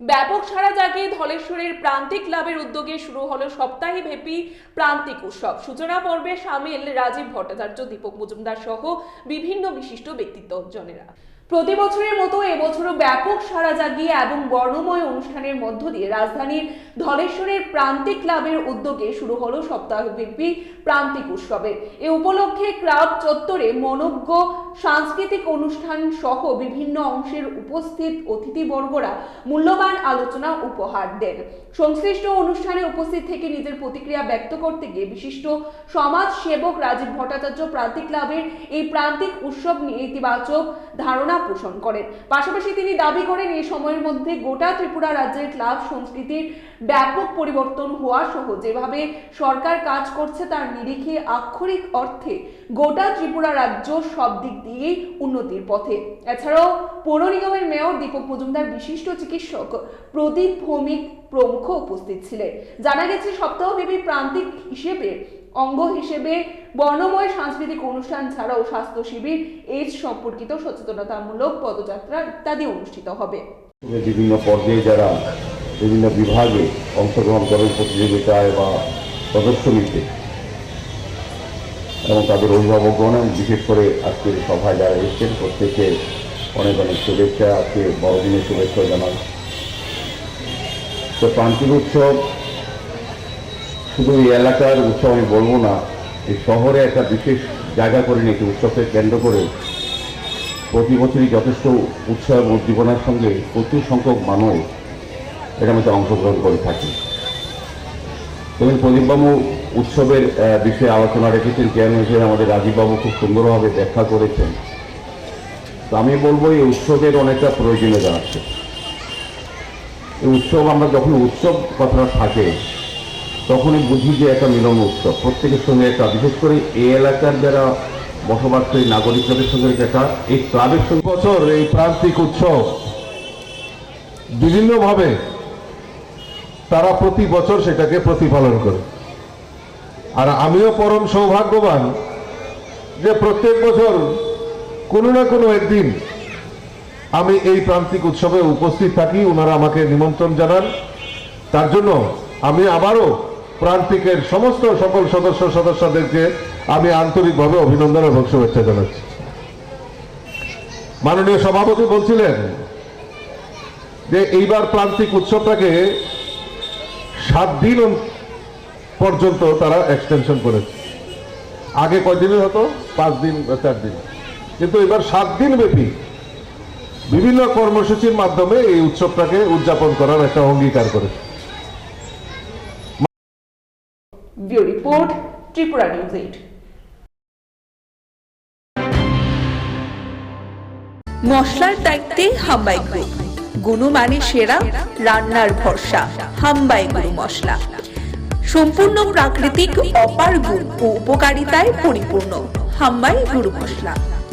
ব্যাপক সারা জাগিয়ে ধলেশ্বরের প্রান্তিক ক্লাবের উদ্যোগে শুরু হলো সপ্তাহে ব্যাপী প্রান্তিক উৎসব। সূচনা পর্বে সামিল রাজীব ভট্টাচার্য, দীপক মজুমদার সহ বিভিন্ন বিশিষ্ট ব্যক্তিত্বজনেরা। প্রতি বছরের মতো এবছরও ব্যাপক সারা জাগিয়ে এবং বর্ণময় অনুষ্ঠানের মধ্য দিয়ে রাজধানীর ধলেশ্বরের প্রান্তিক ক্লাবের উদ্যোগে শুরু হলো সপ্তাহব্যাপী প্রান্তিক উৎসবে। এ উপলক্ষে ক্লাব চত্বরে মনজ্ঞ সাংস্কৃতিক অনুষ্ঠান সহ বিভিন্ন অংশের উপস্থিত অতিথিবর্গরা মূল্যবান আলোচনা উপহার দেন। সংশ্লিষ্ট অনুষ্ঠানে উপস্থিত থেকে নিজের প্রতিক্রিয়া ব্যক্ত করতে গিয়ে বিশিষ্ট সমাজ সেবক রাজীব ভট্টাচার্য প্রান্তিক ক্লাবের এই প্রান্তিক উৎসব নিয়ে ইতিবাচক ধারণা পোষণ করেন। পাশাপাশি তিনি দাবি করেন, এই সময়ের মধ্যে গোটা ত্রিপুরা রাজ্যের ক্লাব সংস্কৃতির ব্যাপক পরিবর্তন হওয়া সহ যেভাবে সরকার কাজ করছে তার নিরিখে আক্ষরিক অর্থে গোটা ত্রিপুরা রাজ্য সব দিক দিয়েই উন্নতির পথে। এছাড়াও পৌর নিগমের মেয়র দীপক মজুমদার বিশিষ্ট চিকিৎসক প্রদীপ ভৌমিক প্রমুখ উপস্থিত ছিলেন। জানা গেছে, সপ্তাহব্যাপী প্রান্তিক হিসেবে, অঙ্গ হিসেবে বর্ণময় সাংস্কৃতিক অনুষ্ঠান ছাড়াও স্বাস্থ্য শিবির এইডস সম্পর্কিত সচেতনতামূলক পদযাত্রা ইত্যাদি অনুষ্ঠিত হবে। বিভিন্ন পর্যায়ে যারা বিভিন্ন বিভাগে অংশগ্রহণ করেন, প্রতিযোগিতায় বা প্রদর্শনীতে, এবং তাদের অভিভাবকগণ বিশেষ করে আজকের সভায় যারা এসেছেন প্রত্যেককে অনেক অনেক শুভেচ্ছা, আজকে বড়দিনের শুভেচ্ছা জানান তো প্রান্তিক উৎসব, শুধু এই এলাকার উৎসব আমি বলব না, এই শহরে একটা বিশেষ জায়গা করে নিয়েছে উৎসবকে কেন্দ্র করে প্রতি বছরই যথেষ্ট উৎসাহ এবং উদ্দীপনার সঙ্গে প্রচুর সংখ্যক মানুষ এটার মধ্যে অংশগ্রহণ করে থাকে। এবং প্রদীপবাবু উৎসবের বিষয়ে আলোচনা রেখেছেন চেয়ারম্যান হিসেবে আমাদের রাজীববাবু খুব সুন্দরভাবে ব্যাখ্যা করেছেন। তো আমি বলব এই উৎসবের অনেকটা প্রয়োজনীয়তা আছে। এই উৎসব আমরা যখন উৎসব কথাটা থাকে, তখনই বুঝি যে একটা মিলন উৎসব। প্রত্যেকের সঙ্গে একটা, বিশেষ করে এই এলাকার যারা বসবাসকারী নাগরিকদের সঙ্গে একটা, এই ক্লাবের সঙ্গে বছর এই প্রান্তিক উৎসব, বিভিন্নভাবে তারা প্রতি বছর সেটাকে প্রতিপালন করে। আর আমিও পরম সৌভাগ্যবান যে প্রত্যেক বছর কোনো না কোনো একদিন আমি এই প্রান্তিক উৎসবে উপস্থিত থাকি ওনারা আমাকে নিমন্ত্রণ জানান। তার জন্য আমি আবারও প্রান্তিকের সমস্ত সকল সদস্য সদস্যদেরকে আমি আন্তরিকভাবে অভিনন্দন এবং শুভেচ্ছা জানাচ্ছি। মাননীয় সভাপতি বলছিলেন যে এইবার প্রান্তিক উৎসবটাকে সাত দিন পর্যন্ত তারা এক্সটেনশন করেছে। আগে কয়দিনের হতো? পাঁচ দিন বা চার দিন। কিন্তু এবার সাত দিন ব্যাপী বিভিন্ন কর্মসূচির মাধ্যমে এই উৎসবটাকে উদযাপন করার একটা অঙ্গীকার করে। Report Tripura news eight. মশলার দায়িত্বে হাম্বাই গ্রুপ। গুণমানে সেরা রান্নার ভরসা হাম্বাই গুরু মশলা। সম্পূর্ণ প্রাকৃতিক অপার গুণ ও উপকারিতায় পরিপূর্ণ হাম্বাই গুরু মশলা।